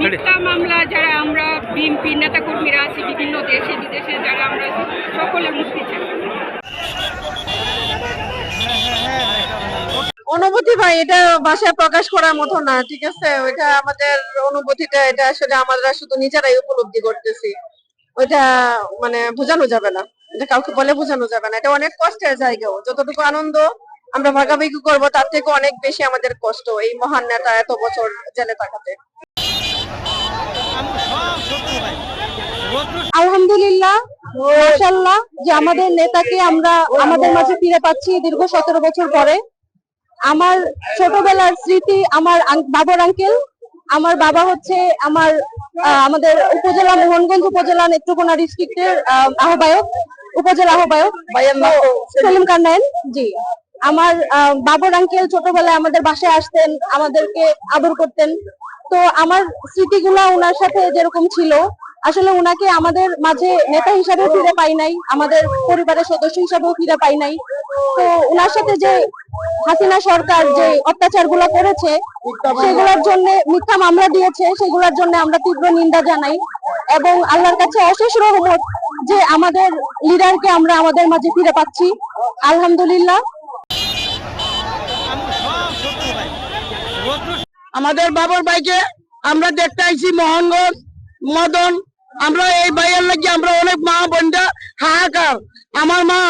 মিথ্যা মামলা যারা আমরা বিএনপি নেতাকর্মীরা আছি বিভিন্ন দেশে বিদেশে যারা আমরা আছি সকলে মুক্তি চাই। অনুভূতি ভাই এটা ভাষায় প্রকাশ করার মতো না ঠিক আছে? ওইটা আমাদের অনুভূতিটা এটা আসলে আমরা শুধু নিজেরাই উপলব্ধি করতেছি। ওইটা মানে বোঝানো যাবে না। এটা কাউকে বলে বোঝানো যাবে না। এটা অনেক কষ্টের জায়গাও। যতটুকু আনন্দ আমরা ভাগাভাগি করব তার থেকে অনেক বেশি আমাদের কষ্ট এই মহান নেতা এত বছর জেলে থাকাতে। আলহামদুলিল্লাহ যে আমাদের নেতাকে আমরা আমাদের মাঝে ফিরে পাচ্ছি দীর্ঘ সতেরো বছর পরে। আমার ছোটবেলার স্মৃতি, আমার আঙ্কেল, আমার বাবা হচ্ছে আমার আমাদের উপজেলা মোহনগঞ্জ উপজেলা নেত্রকোনা ডিস্ট্রিক্টের আহ্বায়ক, উপজেলা আহ্বায়ক, সেলিম কান্নায়ন জি। আমার বাবর আঙ্কেল ছোটবেলায় আমাদের বাসায় আসতেন, আমাদেরকে আদর করতেন। তো আমার স্মৃতিগুলা ওনার সাথে যেরকম ছিল, আসলে ওনাকে আমাদের মাঝে নেতা হিসাবে ফিরে পাই নাই, আমাদের পরিবারের সদস্য হিসাবেও ফিরে পাই নাই। তো ওনার সাথে যে হাসিনা সরকার যে অত্যাচারগুলা করেছে, সেগুলোর জন্য মিথ্যা মামলা দিয়েছে, সেগুলোর জন্য আমরা তীব্র নিন্দা জানাই এবং আল্লাহর কাছে অশেষ রহমত যে আমাদের লিডারকে আমরা আমাদের মাঝে ফিরে পাচ্ছি। আলহামদুলিল্লাহ। আমাদের বাবর ভাইকে আমরা দেখতে আইছি মোহনগঞ্জ, মদন। আমরা এই ভাইয়ের লাগি আমরা অনেক মা বোনটা হাহাকার। আমার মা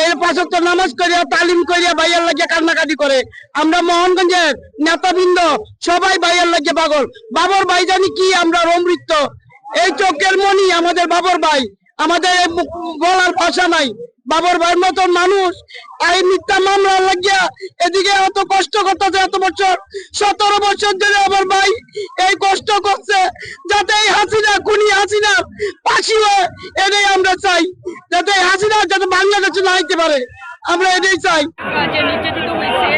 এই পাঁচত্ব নামাজ করিয়া, তালিম করিয়া ভাইয়ের লাগে কান্নাকাটি করে। আমরা মোহনগঞ্জের নেতাবৃন্দ, সবাই ভাইয়ের লাগে পাগল। বাবর ভাই জানি কি আমরা অমৃত এই চোখের মনি আমাদের বাবর ভাই। আমাদের বলার ভাষা নাই। বাবর ভাইয়ের মতন মানুষ এই মিথ্যা মামলা লাগিয়া এদিকে এত কষ্ট করতেছে এত বছর, সতেরো বছর ধরে আমার ভাই এই কষ্ট করছে, যাতে এই হাসিনা, খুনি হাসিনা ফাঁসি হয়, এটাই আমরা চাই। যাতে এই হাসিনা যাতে বাংলাদেশে না আইতে পারে, আমরা এটাই চাই। নির্যাতিত হয়েছে,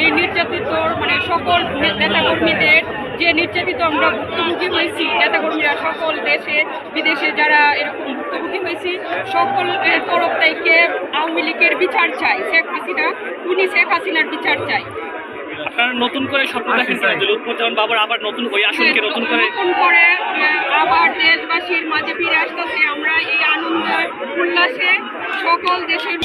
এই নির্যাতিত মানে সকল নেতাকর্মীদের যে নির্যাতিত আমরা ভুক্তভোগী হয়েছি, নেতাকর্মীরা সকল দেশে, বিদেশে যারা এরকম ভুক্তভোগী হয়েছি সকলের তরফ থেকে আওয়ামী লীগের বিচার চাই শেখ হাসিনা উনি শেখ হাসিনার বিচার চাই আপনারা নতুন করে স্বপ্ন দেখেন যে লুৎফুজ্জামান বাবর আবার নতুন ওই আসনকে নতুন করে নতুন করে আবার দেশবাসীর মাঝে ফিরে আসতেছে আমরা এই আনন্দ উল্লাসে সকল দেশের